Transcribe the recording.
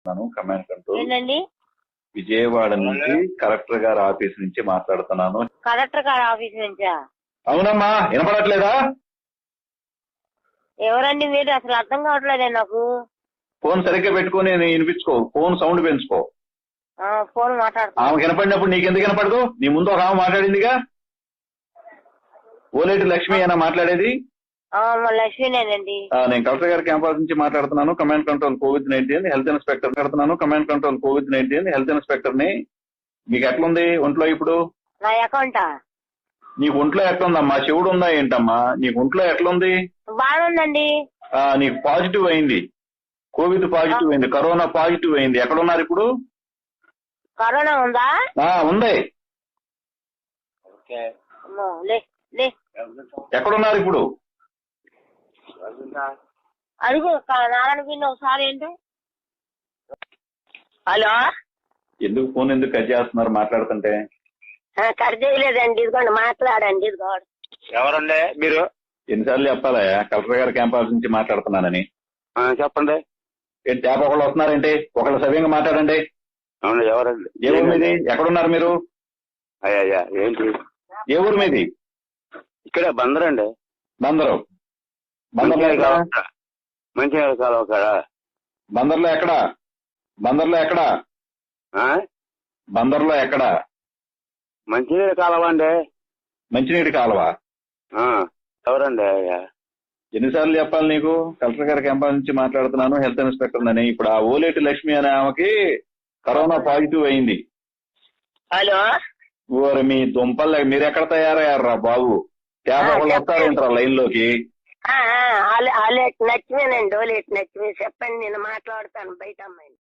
మాట్లాడుతున్నాను command control. ఏంటండి విజయవాడ నుంచి కలెక్టర్ గారి ఆఫీస్ నుంచి మాట్లాడుతున్నాను. కలెక్టర్ గారి ఆఫీస్ నుంచా? అవునమ్మా వినపడట్లేదా? ఎవరండి మీరు? అసలు అర్థం కావట్లేదే నాకు. ఫోన్ సరిగ్గా పెట్టుకొని వినిపించుకో. ఫోన్ సౌండ్ పెంచుకో. ఫోన్ మాట్లాడుతున్నా. ఆమె వినపడినప్పుడు నీకు ఎందుకు వినపడదు? నీ ముందు ఒక ఆమె మాట్లాడిందిగా? ఓలేటి లక్ష్మి అయినా మాట్లాడేది? లక్ష్మీనేనండి. నేను కలెక్టర్ గారి క్యాంపస్ నుంచి మాట్లాడుతున్నాను. Command control covid nineteen health inspector మాట్లాడుతున్నాను. Command control covid nineteen health ఇన్స్పెక్టర్ని మీకు ఎట్లుంది ఒంట్లో ఇప్పుడు? నా అకౌంటా నీకు ఒంట్లో ఎట్లుందమ్మా? చెవుడు ఉందా ఏంటమ్మా? నీకు ఒంట్లో ఎట్లుంది? బాగుందండి. ఆ, నీకు పాజిటివ్ అయింది. కోవిడ్ పాజిటివ్ అయింది. కరోనా పాజిటివ్ అయింది. ఎక్కడున్నారు ఇప్పుడు? కరోనా ఉందా? ఆ ఉంది. ఎక్కడున్నారు ఇప్పుడు? అడుగు నారాయణ పిన్ని ఒకసారి ఏంటి? హలో? ఎందుకు ఫోన్ ఎందుకు కట్ చేస్తున్నారు మాట్లాడుతుంటే? ఆ, కట్ చేయలేదండి ఇదిగోండి మాట్లాడండి ఇదిగోండి. ఎవరండి మీరు? ఎన్నిసార్లు చెప్పాలా? కలెక్టర్ గారి క్యాంపస్ నుంచి మాట్లాడుతున్నానని. ఆ, చెప్పండి. ఏంటి ట్యాప్ ఒకళ్ళు వస్తున్నారంటే? ఒకళ్ళు సవ్యంగా మాట్లాడండి. అవును ఎవరండి? ఏ ఊరు మీది? ఎక్కడున్నారు మీరు? అయ్యా అయ్యా ఏంటి? ఏ ఊరు మీది? ఇక్కడే బందరండి. బందరు. ఎక్కడ కాలువ మంచినీళ్ళ కాలువ కాడ బందర్లో ఎక్కడ? బందర్లో ఎక్కడ? ఆ? బందర్లో ఎక్కడ? మంచినీళ్ళ కాలువ అండి. మంచినీటి కాలువ? ఆ, ఎవరండి ఎన్నిసార్లు చెప్పాలి నీకు? కలెక్టర్ గారి క్యాంపస్ నుంచి మాట్లాడుతున్నాను. హెల్త్ ఇన్స్పెక్టర్ అని ఇప్పుడు ఆ ఓలేటి లక్ష్మి అనే ఆమెకి కరోనా పాజిటివ్ అయింది. హలో? ఓరి మీ దుంపల్ మీరు ఎక్కడ తయారయ్యారా బాబు చెప్పండి. వస్తారేంటారా లైన్లోకి ఆ, ఆ, ఆలే- నచ్చినాయి చెప్పండి నేను మాట్లాడతాను బయట అమ్మాయిని